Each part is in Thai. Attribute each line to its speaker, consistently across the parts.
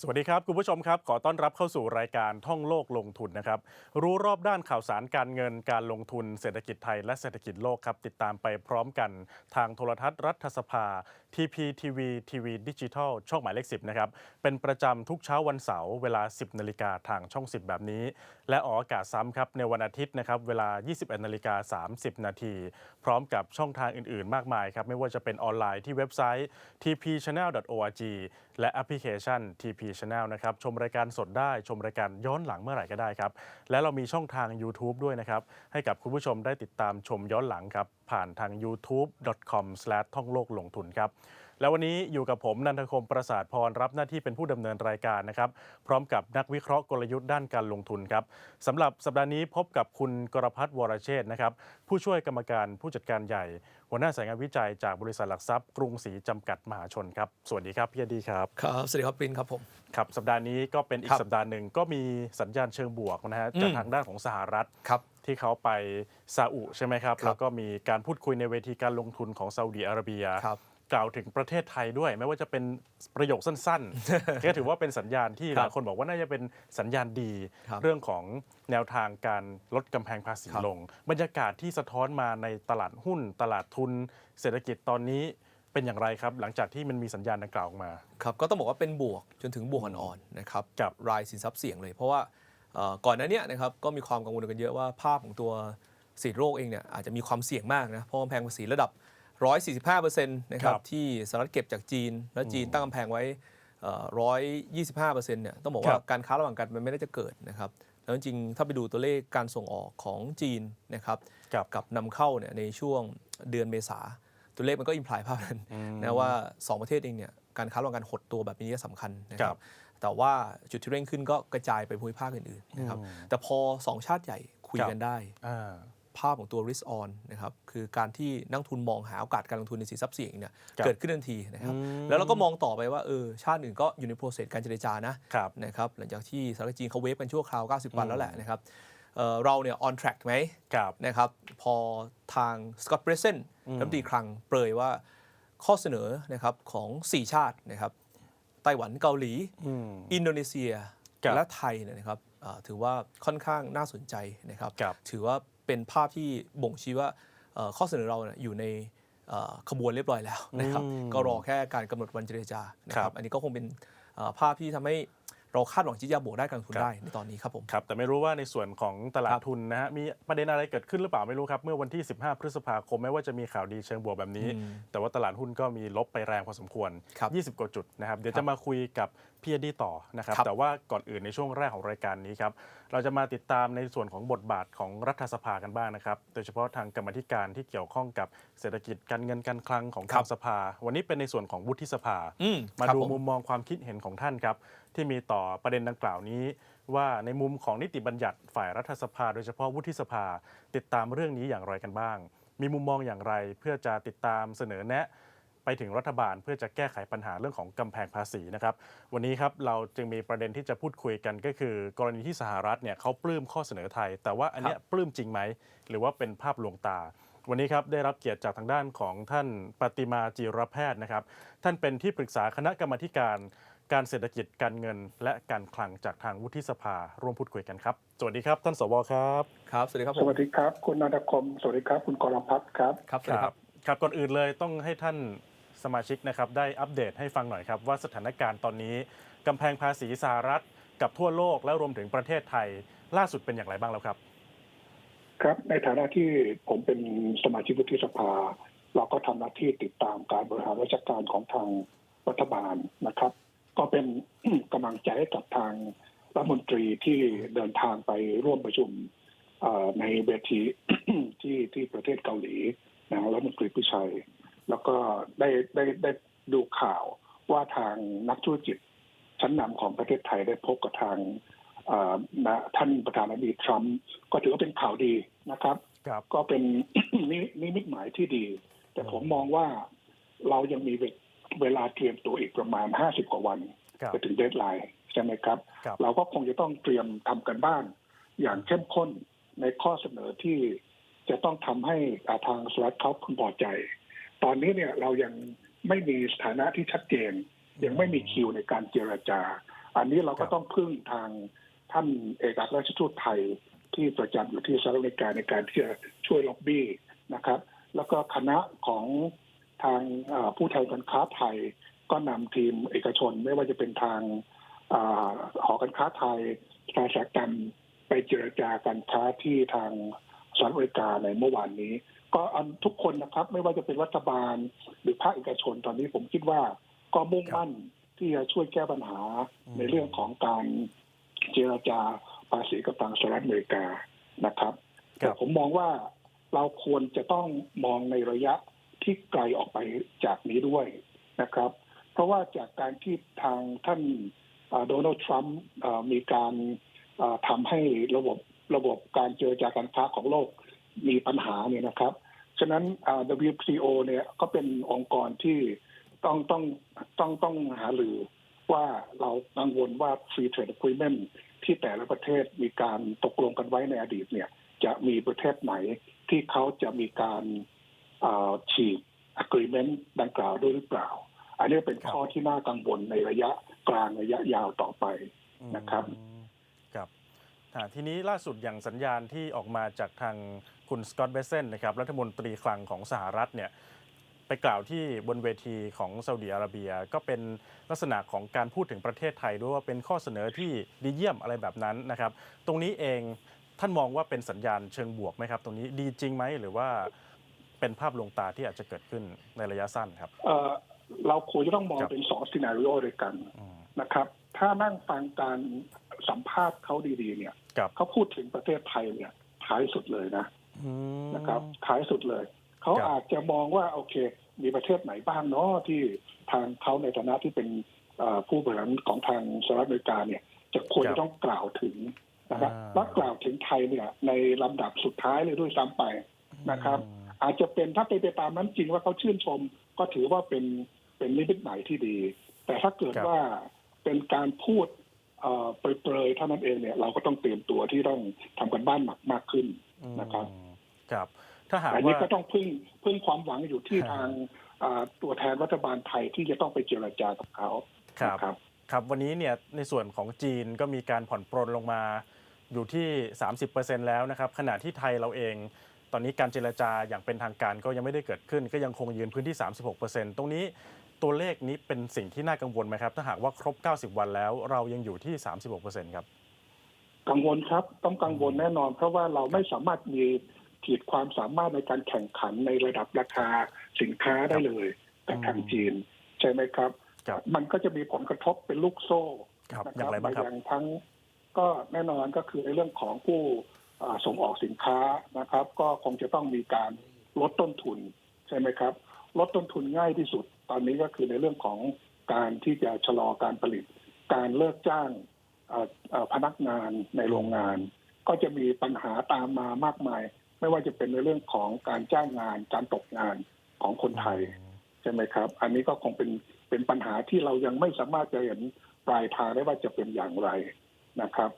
Speaker 1: สวัสดีครับ คุณผู้ชมครับ ขอต้อนรับเข้าสู่รายการท่องโลกลงทุนนะครับ รู้รอบด้านข่าวสารการเงินการลงทุนเศรษฐกิจไทยและเศรษฐกิจโลกครับ ติดตามไปพร้อมกันทางโทรทัศน์รัฐสภา TPTV ทีวีดิจิทัลช่องหมายเลข 10 นะครับ เป็นประจำทุกเช้าวันเสาร์เวลา 10 นาฬิกาทางช่อง 10 แบบนี้ และออกอากาศซ้ำครับในวันอาทิตย์นะครับเวลา 21 นาฬิกา 30 นาที พร้อมกับช่องทางอื่น ๆ มากมายครับ ไม่ว่าจะเป็นออนไลน์ที่เว็บไซต์ tpchannel.org และแอปพลิเคชัน TP Channel นะครับ ชมรายการสดได้ชมรายการย้อนหลังเมื่อไหร่ก็ได้ครับ และเรามีช่องทาง YouTube ด้วยนะครับ ให้กับคุณผู้ชมได้ติดตามชมย้อนหลังครับ ผ่านทาง youtube.com ท่องโลกลงทุนครับแล้ววันนี้อยู่กับผมนันทคมประสาทพรรับหน้าที่เป็นผู้ดำเนินรายการนะครับ พร้อมกับนักวิเคราะห์กลยุทธ์ด้านการลงทุนครับสำหรับสัปดาห์นี้พบกับคุณกรพัฒน์วรเชษฐ์นะครับ ผู้ช่วยกรรมการผู้จัดการใหญ่ หัวหน้าสายงานวิจัยจากบริษัทหลักทรัพย์กรุงศรีจำกัดมหาชนครับ สวัสดีครับพี่อดีครับ
Speaker 2: ครับสวัสดีครับปรินครับผม
Speaker 1: ครับสัปดาห์นี้ก็เป็นอี
Speaker 2: ครั
Speaker 1: ก
Speaker 2: บ
Speaker 1: สัปดาห์หนึ่งก็มีสัญญาณเชิงบวกนะฮะจาก
Speaker 2: อืม
Speaker 1: ทางด้านของสหรัฐ
Speaker 2: ครับ
Speaker 1: ที่เขาไปซาอุใช่ไหมครับ
Speaker 2: ครับ
Speaker 1: แล้วก็มีการพูดคุยในเวทีการลงทุนของซาอุดีอาระเบีย
Speaker 2: ครับ
Speaker 1: กล่าวถึงประเทศไทยด้วย ไม่ว่าจะเป็นประโยคสั้นๆก็ถือว่าเป็นสัญญาณที่
Speaker 2: ค
Speaker 1: ห
Speaker 2: รับ
Speaker 1: ลายคนบอกว่าน่าจะเป็นสัญญาณดี
Speaker 2: ครับ
Speaker 1: เรื่องของแนวทางการลดกำแพงภาษี
Speaker 2: ครับ
Speaker 1: ลง บรรยากาศที่สะท้อนมาในตลาดหุ้น ตลาดทุน เศรษฐกิจตอนนี้เป็นอย่างไรครับ หลังจากที่มันมีสัญญาณดังกล่าวออกมา
Speaker 2: ครับก็ต้องบอกว่าเป็นบวกจนถึงบวกอ่อนๆนะครับ
Speaker 1: ครับ
Speaker 2: รายสินทรัพย์เสี่ยงเลยเพราะว่าเอ่อ ก่อนหน้าเนี้นะครับก็มีความกังวลกันเยอะว่าภาพของตัวสิทธิโรคเองเนี่ยอาจจะมีความเสี่ยงมากนะเพราะกำแพงภาษีระดับ 145%นะครั
Speaker 1: ครับบ
Speaker 2: ที่สหรัฐเก็บจากจีน แล้วจีนตั้งกำแพงไว้เอ่อ125%เนี่ยต้องบอกว่า
Speaker 1: ครับ
Speaker 2: การค้าระหว่างกันมันไม่ได้จะเกิดนะครับแล้วจริงๆถ้าไปดูตัวเลขการส่งออกของจีนนะครับ
Speaker 1: กับ
Speaker 2: กับนำเข้าเนี่ยในช่วงเดือนเมษาตัวเลขมันก็อิมพลายภาพนั้นนะว่า 2 ประเทศเองเนี่ยการค้าระหว่างกันหดตัวแบบนี้ก็สำคัญนะค
Speaker 1: ครั
Speaker 2: รับบ แต่ว่าจุดที่เร่งขึ้นก็กระจายไปภูมิภาคอื่นๆนะครับแต่พอ 2 ชาติใหญ่คุย
Speaker 1: ครับ
Speaker 2: กันได้
Speaker 1: อ่า
Speaker 2: ภาพของตัว risk on นะครับคือการที่นักทุนมองหาโอกาสการลงทุนในสินทรัพย์เสี่ยงเนี่ย
Speaker 1: ครับ
Speaker 2: เกิดขึ้นทันทีนะครับ
Speaker 1: อืม
Speaker 2: แล้วเราก็มองต่อไปว่าเออชาติอื่นก็อยู่ในโปรเซสการเจรจานะครับนะครับหลังจากที่สหรัฐจีนเขาเวฟกันชั่วคราว 90 วันแล้วแหละนะครับเอ่อเราเนี่ย on track ไหม
Speaker 1: ครับ
Speaker 2: นะครับพอทางสกอตต์เบรเซนรัฐมนตรีคลังเปรยว่าข้อเสนอนะครับของ 4 ชาตินะครับ ไต้หวันเกาหลี
Speaker 1: อืม
Speaker 2: อินโดนีเซีย
Speaker 1: ครับ
Speaker 2: และไทยเนี่ยนะครับอ่าถือว่าค่อนข้างน่าสนใจนะครับ
Speaker 1: ครับ
Speaker 2: ถือว่าเป็นภาพที่บ่งชี้ว่าเอ่อข้อเสนอเราเนี่ยอยู่ในเอ่อขบวนเรียบร้อยแล้วนะครับ
Speaker 1: อืม
Speaker 2: ก็รอแค่การกำหนดวันเจรจานะค
Speaker 1: ครั
Speaker 2: รั
Speaker 1: บบ
Speaker 2: อันนี้ก็คงเป็นเอ่อภาพที่ทำให้ เราคาดหวังที่จะบวกได้การลงทุน
Speaker 1: ครับ
Speaker 2: ได้ในตอนนี้ครับผม
Speaker 1: ครับแต่ไม่รู้ว่าในส่วนของตลาด
Speaker 2: ครับ
Speaker 1: ทุนนะฮะมีประเด็นอะไรเกิดขึ้นหรือเปล่าไม่รู้ครับ เมื่อวันที่ 15 พฤษภาคมไม่ว่าจะมีข่าวดีเชิงบวกแบบนี้
Speaker 2: อืม
Speaker 1: แต่ว่าตลาดหุ้นก็มีลบไปแรงพอสมควร
Speaker 2: ครับ
Speaker 1: 20 กว่าจุดนะครับเดี๋ยว
Speaker 2: ครับ
Speaker 1: จะมาคุยกับ พี่อดีต่อนะครับ
Speaker 2: ครับ
Speaker 1: แต่ว่าก่อนอื่นในช่วงแรกของรายการนี้ครับ เราจะมาติดตามในส่วนของบทบาทของรัฐสภากันบ้างนะครับ โดยเฉพาะทางกรรมาธิการที่เกี่ยวข้องกับเศรษฐกิจการเงินการคลังของ
Speaker 2: ครั
Speaker 1: ทาง
Speaker 2: บ
Speaker 1: สภา วันนี้เป็นในส่วนของวุฒิสภา
Speaker 2: อืม
Speaker 1: มา
Speaker 2: ครับ
Speaker 1: ดู
Speaker 2: ผม
Speaker 1: มุมมองความคิดเห็นของท่านครับ ที่มีต่อประเด็นดังกล่าวนี้ ว่าในมุมของนิติบัญญัติฝ่ายรัฐสภา โดยเฉพาะวุฒิสภา ติดตามเรื่องนี้อย่างไรกันบ้าง มีมุมมองอย่างไรเพื่อจะติดตามเสนอแนะ ไปถึงรัฐบาลเพื่อจะแก้ไขปัญหาเรื่องของกำแพงภาษีนะครับ วันนี้ครับเราจึงมีประเด็นที่จะพูดคุยกันก็คือ กรณีที่สหรัฐเนี่ยเขาปลื้มข้อเสนอไทย แต่ว่าอันเนี้ยปลื้มจริงไหม หรือว่าเป็นภาพลวงตา วันนี้ครับได้รับเกียรติจากทางด้านของท่านปฏิมาจีรแพทย์นะครับ ท่านเป็นที่ปรึกษาคณะกรรมาธิการ การเศรษฐกิจการเงิน และการคลังจากทางวุฒิสภาร่วมพูดคุยกันครับสวัสดีครับท่านสวครับ
Speaker 2: ครับ สวัสดีครับผ
Speaker 3: ส
Speaker 2: ม
Speaker 3: วัสดีครับ คุณนันทคม สวัสดีครับ คุณกรพัฒน์ครับ
Speaker 2: ครับสวัสดีครับ
Speaker 1: ครับก่อนอื่นเลยต้องให้ท่าน สมาชิกนะครับได้อัปเดตให้ฟังหน่อยครับ ว่าสถานการณ์ตอนนี้กำแพงภาษีสหรัฐกับทั่วโลกและรวมถึงประเทศไทย ล่าสุดเป็นอย่างไรบ้างแล้วครับ
Speaker 3: ครับในฐานะที่ผมเป็นสมาชิกวุฒิสภา เราก็ทำหน้าที่ติดตามการบริหารราชการของทางรัฐบาลนะครับ ก็เป็นกำลังใจให้กับทางรัฐมนตรีที่เดินทางไปร่วมประชุมในเวทีที่ที่ประเทศเกาหลีนะรัฐมนตรีพิชัย แล้วก็ได้ได้ได้ดูข่าวว่าทางนักธุรกิจชั้นนำของประเทศไทยได้พบกับทางเอ่อนะท่านประธานาธิบดีทรัมป์ก็ถือว่าเป็นข่าวดีนะครับ
Speaker 1: ครับ
Speaker 3: ก็เป็นนินิมิตหมายที่ดี แต่ผมมองว่าเรายังมีเวลาเตรียมตัวอีกประมาณ 50 กว่าวัน
Speaker 1: ครับ
Speaker 3: จะถึงเดทไลน์ใช่ไหมครับ
Speaker 1: ครับ
Speaker 3: เราก็คงจะต้องเตรียมทำกันบ้านอย่างเข้มข้นในข้อเสนอที่จะต้องทำให้อ่าทางสหรัฐเขาพึงพอใจ ตอนนี้เนี่ยเรายังไม่มีสถานะที่ชัดเจน ยังไม่มีคิวในการเจรจา อันนี้เราก็ต้องพึ่งทางท่านเอกอัครราชทูตไทยที่ประจำอยู่ที่สหรัฐอเมริกาในการที่จะช่วยล็อบบี้นะครับ แล้วก็คณะของทางผู้แทนการค้าไทย ก็นำทีมเอกชนไม่ว่าจะเป็นทางหอการค้าไทยภาษากรรมไปเจรจาการค้าที่ทางสหรัฐอเมริกาในเมื่อวานนี้ ก็อันทุกคนนะครับ ไม่ว่าจะเป็นรัฐบาล หรือภาคเอกชนตอนนี้ผมคิดว่า ก็มุ่งมั่นที่จะช่วยแก้ปัญหา
Speaker 1: อืม
Speaker 3: ในเรื่องของการเจรจาภาษีกับทางสหรัฐอเมริกานะครับ
Speaker 1: ค
Speaker 3: แต่
Speaker 1: รับ
Speaker 3: ผมมองว่าเราควรจะต้องมองในระยะที่ไกลออกไปจากนี้ด้วยนะครับ เพราะว่าจากการที่ทางท่านโดนัลด์ทรัมป์เอ่อมีการเอ่อทำให้ระบบระบบการเจรจาการค้าของโลกมีปัญหาเนี่ยนะครับ ฉะนั้นอ่า WTO เนี่ยก็เป็นองค์กรที่ต้องต้องต้องต้องหาหรือว่าเรากังวลว่า Free Trade Agreement ที่แต่ละประเทศมีการตกลงกันไว้ในอดีตเนี่ย จะมีประเทศไหนที่เขาจะมีการเอ่อฉีก agreement ดังกล่าวด้วยหรือเปล่า อันนี้เป็น
Speaker 1: ครับ
Speaker 3: ข้อที่น่ากังวลในระยะกลางระยะยาวต่อไปนะครับ
Speaker 1: อืมครับอ่าทีนี้ล่าสุดอย่างสัญญาณที่ออกมาจากทาง คุณสกอตต์เบเซนนะครับรัฐมนตรีคลังของสหรัฐเนี่ยไปกล่าวที่บนเวทีของซาอุดิอาระเบีย ก็เป็นลักษณะของการพูดถึงประเทศไทยด้วยว่าเป็นข้อเสนอที่ดีเยี่ยมอะไรแบบนั้นนะครับ ตรงนี้เองท่านมองว่าเป็นสัญญาณเชิงบวกไหมครับ ตรงนี้ดีจริงไหมหรือว่าเป็นภาพลวงตาที่อาจจะเกิดขึ้นในระยะสั้นครับ
Speaker 3: เอ่อเราควรจะต้องมอง
Speaker 1: ครับ
Speaker 3: เป็นสองซีนารีโอด้วยกัน
Speaker 1: อืม
Speaker 3: นะครับ ถ้านั่งฟังการสัมภาษณ์เขาดีๆ เนี่ย
Speaker 1: ครับ
Speaker 3: เขาพูดถึงประเทศไทยเนี่ยท้ายสุดเลยนะ
Speaker 1: อืม
Speaker 3: นะครับท้ายสุดเลย เขา
Speaker 1: ครับ
Speaker 3: อาจจะมองว่าโอเค มีประเทศไหนบ้างเนาะที่ทางเขาในฐานะที่เป็นเอ่อผู้บริหารของทางสหรัฐอเมริกาเนี่ย จะควร
Speaker 1: ครับ
Speaker 3: จะต้องกล่าวถึงนะครับ
Speaker 1: อ่า
Speaker 3: และกล่าวถึงไทยเนี่ย ในลำดับสุดท้ายเลยด้วยซ้ำไปนะครับ
Speaker 1: อืม
Speaker 3: อาจจะเป็นถ้าเป็นไปตามนั้นจริงว่าเขาชื่นชม ก็ถือว่าเป็นเป็นนิมิตหมายที่ดี แต่ถ้าเกิด
Speaker 1: ครับ
Speaker 3: ว่าเป็นการพูดเอ่อเปรยๆเท่านั้นเองเนี่ย เราก็ต้องเตรียมตัวที่ต้องทำกันบ้านหนักมากขึ้นนะครับ
Speaker 1: อืม ครับถ้าหาก
Speaker 3: อันนี้
Speaker 1: ว่า
Speaker 3: ก็ต้องพึ่งพึ่งความหวังอยู่ที่
Speaker 1: ครับ
Speaker 3: ทางอ่าตัวแทนรัฐบาลไทยที่จะต้องไปเจรจากับเขา
Speaker 1: ครับ
Speaker 3: นะครับ
Speaker 1: ครับวันนี้เนี่ยในส่วนของจีนก็มีการผ่อนปรนลงมาอยู่ที่ 30%แล้วนะครับขณะที่ไทยเราเอง ตอนนี้การเจรจาอย่างเป็นทางการก็ยังไม่ได้เกิดขึ้น ก็ยังคงยืนพื้นที่ 36%ตรงนี้ตัวเลขนี้เป็นสิ่งที่น่ากังวลไหมครับ ถ้าหากว่าครบ 90 วันแล้วเรายังอยู่ที่ 36%ครับ
Speaker 3: กังวลครับ ต้องกังวลแน่นอน เพราะว่าเราไม่สามารถมี ขีดความสามารถในการแข่งขันในระดับราคาสินค้าได้เลยกับทางจีน ใช่ไหมครับ
Speaker 1: ครับ
Speaker 3: มันก็จะมีผลกระทบเป็นลูกโซ่
Speaker 1: ครับ
Speaker 3: นะ
Speaker 1: อย่างไรบ้างครับ
Speaker 3: อย่างทั้งก็แน่นอนก็คือในเรื่องของผู้อ่าส่งออกสินค้านะครับ ก็คงจะต้องมีการลดต้นทุนใช่ไหมครับ ลดต้นทุนง่ายที่สุด ตอนนี้ก็คือในเรื่องของการที่จะชะลอการผลิต การเลิกจ้างเอ่อเอ่อพนักงานในโรงงาน ก็จะมีปัญหาตามมามากมาย ไม่ว่าจะเป็นในเรื่องของการจ้างงาน การตกงานของคนไทยใช่ไหมครับ อันนี้ก็คงเป็นเป็นปัญหาที่เรายังไม่สามารถจะเห็นปลายทางได้ว่าจะเป็นอย่างไรนะครับ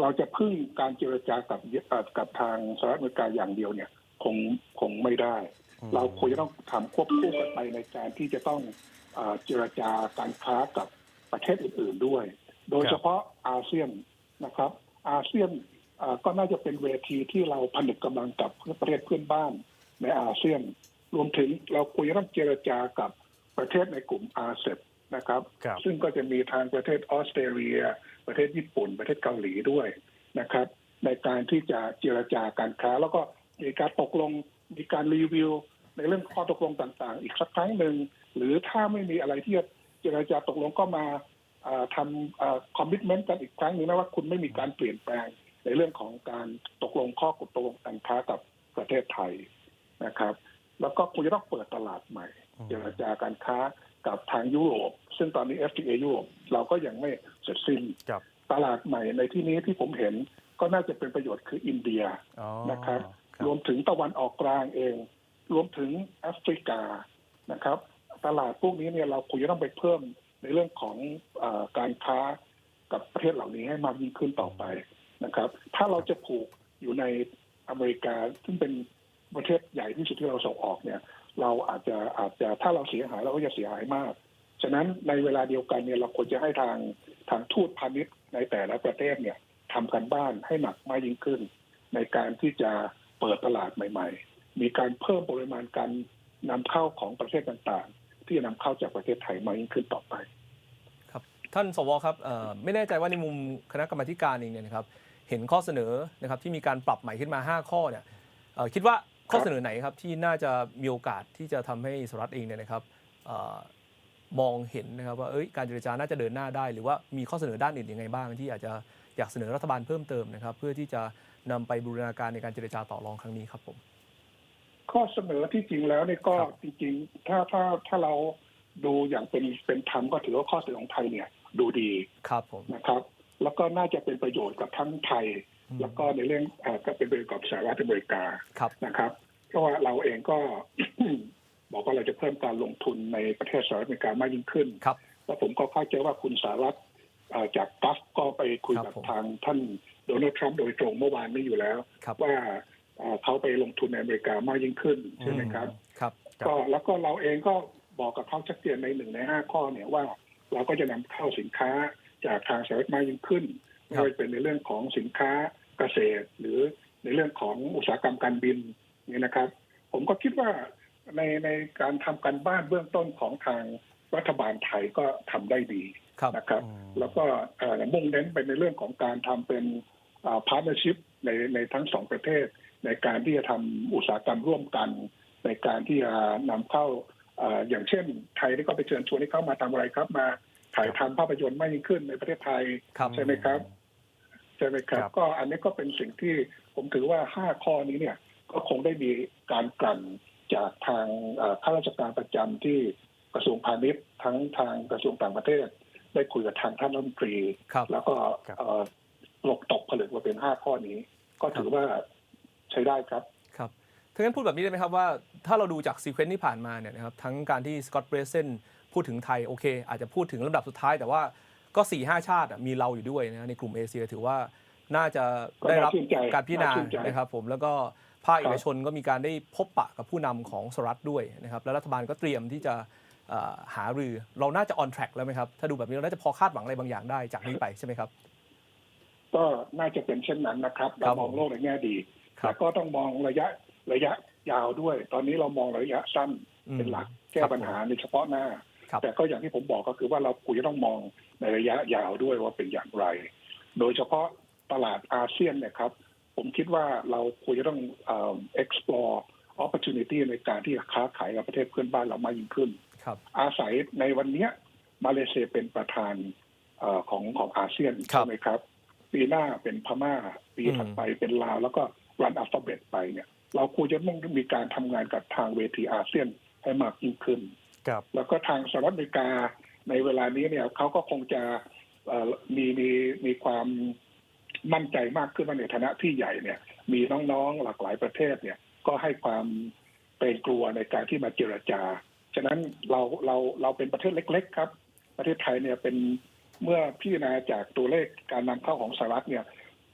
Speaker 3: เราจะพึ่งการเจรจากับเอ่อกับทางสหรัฐอเมริกาอย่างเดียวเนี่ยคงคงไม่ได้
Speaker 1: อืม
Speaker 3: เราควรจะต้องทำควบคู่กันไปในการที่จะต้องเออเจรจาการค้ากับประเทศอื่น ๆด้วย โดยเฉพาะอาเซียนนะครับ อาเซียนเอ่อ ก็น่าจะเป็นเวทีที่เราผนึกกำลังกับประเทศเพื่อนบ้านในอาเซียน รวมถึงเราควรจะต้องเจรจากับประเทศในกลุ่มอาเซบนะครับ
Speaker 1: ครับ
Speaker 3: ซึ่งก็จะมีทางประเทศออสเตรเลีย ประเทศญี่ปุ่น ประเทศเกาหลีด้วยนะครับ ในการที่จะเจรจาการค้า แล้วก็มีการตกลงมีการรีวิว ในเรื่องข้อตกลงต่างๆ อีกสักครั้งหนึ่งหรือถ้าไม่มีอะไรที่จะเจรจาตกลงก็มาเอ่อทำคอมมิชเมนต์กันอีกครั้งหนึ่งนะว่าคุณไม่มีการเปลี่ยนแปลง ในเรื่องของการตกลงข้อตกลงการค้ากับประเทศไทยนะครับ แล้วก็คุณจะต้องเปิดตลาดใหม่
Speaker 1: อืม
Speaker 3: เจรจาการค้ากับทางยุโรป ซึ่งตอนนี้ FTA ยุโรปเราก็ยังไม่เสร็จสิ้น
Speaker 1: ครับ
Speaker 3: ตลาดใหม่ในที่นี้ที่ผมเห็นก็น่าจะเป็นประโยชน์คืออินเดีย
Speaker 1: อ๋อ
Speaker 3: นะครับ
Speaker 1: ครับ
Speaker 3: รวมถึงตะวันออกกลางเอง รวมถึงแอฟริกานะครับ ตลาดพวกนี้เนี่ยเราควรจะต้องไปเพิ่มในเรื่องของเออการค้ากับประเทศเหล่านี้ให้มากยิ่งขึ้นต่อไป นะครับ ถ้าเราจะผูกอยู่ในอเมริกา ซึ่งเป็นประเทศใหญ่ที่สุดที่เราส่งออกเนี่ย เราอาจจะอาจจะถ้าเราเสียหายเราก็จะเสียหายมาก ฉะนั้นในเวลาเดียวกันเนี่ยเราควรจะให้ทางทางทูตพาณิชย์ในแต่ละประเทศเนี่ยทำกันบ้านให้หนักมากยิ่งขึ้น ในการที่จะเปิดตลาดใหม่ ๆ มีการเพิ่มปริมาณการนำเข้าของประเทศต่างๆ ที่จะนำเข้าจากประเทศไทยมากยิ่งขึ้นต่อไป
Speaker 2: ครับ ท่านสวครับไม่แน่ใจว่าในมุมคณะกรรมการเองเนี่ยนะครับ เห็นข้อเสนอนะครับที่มีการปรับใหม่ขึ้นมา 5 ข้อเนี่ยเอ่อคิดว่าข้อเสนอไหนครับที่น่าจะมีโอกาสที่จะทำให้สหรัฐเองเนี่ยนะครับเอ่อมองเห็นนะครับว่าเอ้ยการเจรจาน่าจะเดินหน้าได้ หรือว่ามีข้อเสนอด้านอื่นยังไงบ้างที่อาจจะอยากเสนอรัฐบาลเพิ่มเติมนะครับ เพื่อที่จะนำไปบูรณาการในการเจรจาต่อรองครั้งนี้ครับผม
Speaker 3: ข้อเสนอที่จริงแล้วเนี่ยก็
Speaker 2: ครับ
Speaker 3: จริงๆ ถ้าถ้าถ้าเราดูอย่างเป็นเป็นธรรมก็ถือว่าข้อเสนอของไทยเนี่ยดูดี
Speaker 2: ครับผม
Speaker 3: นะครับ แล้วก็น่าจะเป็นประโยชน์กับทั้งไทย
Speaker 2: อืม
Speaker 3: แล้วก็ในเรื่องเอ่อก็เป็นประโยชน์กับสหรัฐอเมริกา
Speaker 2: ครับ
Speaker 3: นะครับ เพราะว่าเราเองก็บอกว่าเราจะเพิ่มการลงทุนในประเทศสหรัฐอเมริกามากยิ่งขึ้น
Speaker 2: ครับ
Speaker 3: แล้วผมก็เข้าใจว่าคุณสารัฐเอ่อจากกัฟก็ไปคุย
Speaker 2: ครับ
Speaker 3: กับ
Speaker 2: ผม
Speaker 3: ทางท่านโดนัลด์ทรัมป์โดยตรงเมื่อวานนี้อยู่แล้ว
Speaker 2: ครับ
Speaker 3: ว่าเอ่อเขาไปลงทุนในอเมริกามากยิ่งขึ้นใช่ไหมครับ
Speaker 2: ครับ
Speaker 1: ครับ
Speaker 3: ก็แล้วก็เราเองก็บอกกับเขาชัดเจนในหนึ่งในห้าข้อเนี่ยว่า เราก็จะนำเข้าสินค้า จากทางสหรัฐมากยิ่งขึ้นไม่ว่าจะเป็นในเรื่องของสินค้าเกษตร หรือในเรื่องของอุตสาหกรรมการบินนี่นะครับ ผมก็คิดว่าในในการทำการบ้านเบื้องต้นของทางรัฐบาลไทยก็ทำได้ดี
Speaker 2: ครับ
Speaker 3: นะครับ
Speaker 1: อืม
Speaker 3: แล้วก็เอ่อมุ่งเน้นไปในเรื่องของการทำเป็นพาร์ n เนอร์ชิพในในทั้งสองประเทศ ในการที่จะทำอุตสาหกรรมร่วมกัน ในการที่จะนำเข้าเอ่ออย่างเช่น ไทยนี่ก็ไปเชิญชวนให้เข้ามาทำอะไรครับมา ถ่ายทำภาพยนตร์มากยิ่งขึ้นในประเทศไทย
Speaker 2: ครับ
Speaker 3: ใช่ไหมครับใช่ไหมครับ
Speaker 1: ครับ
Speaker 3: ก็อันนี้ก็เป็นสิ่งที่ผมถือว่าห้าข้อนี้เนี่ย ก็คงได้มีการกลั่นจากทางเอ่อข้าราชการประจำที่กระทรวงพาณิชย์ทั้งทางกระทรวงต่างประเทศ ได้คุยกับทางท่านรัฐมนตรี
Speaker 2: ครับ
Speaker 3: แล้วก็
Speaker 1: ครับ
Speaker 3: เอ่อหลกตกผลึกมาเป็นห้าข้อนี้ ก็ถือว่าใช้ได้ครับ
Speaker 2: ครับถ้างั้นพูดแบบนี้ได้ไหมครับว่าถ้าเราดูจากซีเควนต์ที่ผ่านมาเนี่ยนะครับทั้งการที่สกอตเบรเซน พูดถึงไทยโอเค อาจจะพูดถึงลำดับสุดท้าย แต่ว่าก็4ี่ห้าชาติอะมีเราอยู่ด้วยนะในกลุ่มเอเชียถือว่าน่าจะได้รับ
Speaker 3: ก็น่าชื่นใจ
Speaker 2: การพิจารณา
Speaker 3: น่าชื่นใจ
Speaker 2: นะครับผมแล้วก็ภาคเอกชนก็มีการได้พบปะกับผู้นำของสหรัฐด้วยนะครับแล้วรัฐบาลก็เตรียมที่จะเอ่อหารือเราน่าจะ on track แล้วไหมครับ ถ้าดูแบบนี้เราน่าจะพอคาดหวังอะไรบางอย่างได้จากนี้ไปใช่ไหมครับ
Speaker 3: ก็น่าจะเป็นเช่นนั้นนะครับ
Speaker 2: ครั
Speaker 3: เรา
Speaker 2: บ
Speaker 3: มองโลกในแง่ดี
Speaker 2: ครับ
Speaker 3: แต่ก็ต้องมองระยะระยะยาวด้วย ตอนนี้เรามองระยะสั้น
Speaker 2: อืม
Speaker 3: เป็นหลักแก้
Speaker 2: ครับ
Speaker 3: ปัญหาในเฉพาะหน้า
Speaker 2: ครับ
Speaker 3: แต่ก็อย่างที่ผมบอกก็คือว่าเราควรจะต้องมองในระยะยาวด้วยว่าเป็นอย่างไร โดยเฉพาะตลาดอาเซียนเนี่ยครับ ผมคิดว่าเราควรจะต้องเอ่อ explore opportunity ในการที่จะค้าขายกับประเทศเพื่อนบ้านเรามากยิ่งขึ้น
Speaker 2: ครับ
Speaker 3: อาศัยในวันเนี้ยมาเลเซียเป็นประธานเออของของอาเซียน
Speaker 2: ครับ
Speaker 3: ใช่ไหมครับ ปีหน้าเป็นพม่า ปี
Speaker 2: อืม
Speaker 3: ถัดไปเป็นลาว แล้วก็รันอัลฟาเบตไปเนี่ย เราควรจะต้องมีการทำงานกับทางเวทีอาเซียนให้มากยิ่งขึ้น
Speaker 1: ครับ
Speaker 3: แล้วก็ทางสหรัฐอเมริกาในเวลานี้เนี่ยเขาก็คงจะเอ่อมีมีมีความมั่นใจมากขึ้นว่าในฐานะที่ใหญ่เนี่ย มีน้องๆหลากหลายประเทศเนี่ย ก็ให้ความเกรงกลัวในการที่มาเจรจา ฉะนั้นเราเราเราเป็นประเทศเล็ก ๆ ครับ ประเทศไทยเนี่ยเป็นเมื่อพิจารณาจากตัวเลขการนำเข้าของสหรัฐเนี่ย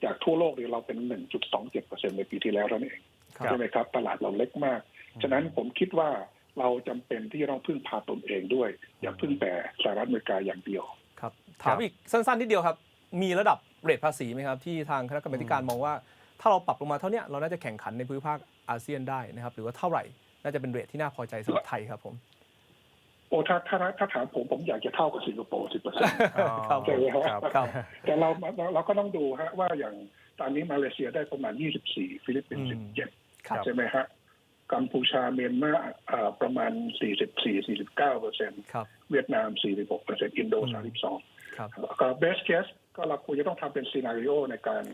Speaker 3: จากทั่วโลกเนี่ยเราเป็น 1.27%ในปีที่แล้วเท่านั้นเอง
Speaker 2: ครับ
Speaker 3: ใช่ไหมครับ ตลาดเราเล็กมาก ฉะนั้นผมคิดว่า เราจำเป็นที่จะต้องพึ่งพาตนเองด้วย อย่าพึ่งแต่สหรัฐอเมริกาอย่างเดียว
Speaker 2: ครับถามอีกสั้นๆนิดเดียวครับ มีระดับเรทภาษีไหมครับ ที่ทางคณะกรรมาธิการมองว่า ถ้าเราปรับลงมาเท่าเนี้ยเราน่าจะแข่งขันในภูมิภาคอาเซียนได้นะครับ หรือว่าเท่าไหร่น่าจะเป็นเรทที่น่าพอใจสำหรับไทยครับผม
Speaker 3: โอ้ถ้าถ้าถ้าถามผมผมอยากจะเท่ากับสิงคโปร์สิบเปอร์เซ็นต์
Speaker 2: ครับ
Speaker 3: ใช่ไหมครับ
Speaker 2: ครับ
Speaker 3: แต่เราเราเราก็ต้องดูฮะว่าอย่างตอนนี้มาเลเซียได้ประมาณ 24 ฟิลิปปินส์
Speaker 2: อืม
Speaker 3: 17
Speaker 2: ครับ
Speaker 3: ใช่ไหมฮะ กัมพูชาเมียนมาอ่าประมาณ 44 49เปอร์เซ็นต์
Speaker 2: ครับ
Speaker 3: เวียดนาม 46เปอร์เซ็นต์อินโด
Speaker 2: อืม
Speaker 3: 32
Speaker 2: ครับ
Speaker 3: ก็ best case ก็เราควรจะต้องทำเป็นซีนารีโอในการ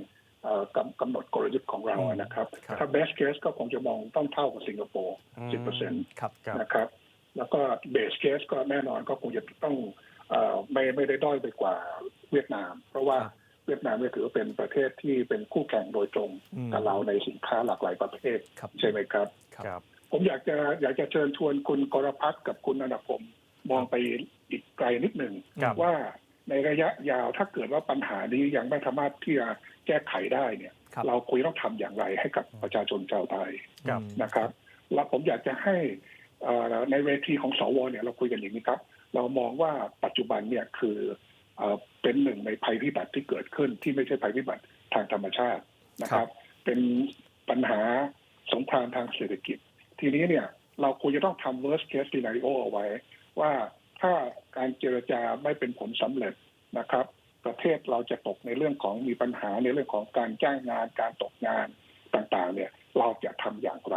Speaker 3: เอ่อกำกำหนดกลยุทธ์ของเราอะนะครับ
Speaker 2: ครับ
Speaker 3: ถ้า best case ก็คงจะมองต้องเท่ากับสิงคโปร์
Speaker 1: อืม
Speaker 3: 10เปอร์เซ็นต์
Speaker 2: ครับ
Speaker 1: ครับ
Speaker 3: นะครับ แล้วก็ base case ก็แน่นอนก็คงจะต้องเอ่อไม่ไม่ได้ด้อยไปกว่าเวียดนาม เพราะว่า
Speaker 2: ครับ
Speaker 3: เวียดนามเนี่ยถือว่าเป็นประเทศที่เป็นคู่แข่งโดยตรง
Speaker 2: อืม
Speaker 3: กับเราในสินค้าหลากหลายประเภท
Speaker 2: ครับ
Speaker 3: ใช่ไหมครับ
Speaker 2: ครับ
Speaker 1: ครับ
Speaker 3: ผมอยากจะอยากจะเชิญชวนคุณกรพัฒน์กับคุณอนันพงศ์มองไปอีกไกลนิดหนึ่ง
Speaker 1: ครับ
Speaker 3: ว่าในระยะยาวถ้าเกิดว่าปัญหานี้ยังไม่สามารถที่จะแก้ไขได้เนี่ย
Speaker 2: ครับ
Speaker 3: เราควรต้องทำอย่างไรให้กับประชาชนชาวไทย
Speaker 1: ครับ
Speaker 2: อืม
Speaker 3: นะครับแล้วผมอยากจะให้เอ่อในเวทีของสวเนี่ยเราคุยกันอย่างนี้ครับ เรามองว่าปัจจุบันเนี่ยคือเอ่อ เป็นหนึ่งในภัยพิบัติที่เกิดขึ้นที่ไม่ใช่ภัยพิบัติทางธรรมชาตินะครับ เป็นปัญหาสงครามทางเศรษฐกิจ ทีนี้เนี่ยเราควรจะต้องทำ worst case scenario เอาไว้ ว่าถ้าการเจรจาไม่เป็นผลสำเร็จนะครับ ประเทศเราจะตกในเรื่องของมีปัญหาในเรื่องของการจ้างงานการตกงานต่างๆ เนี่ยเราจะทำอย่างไร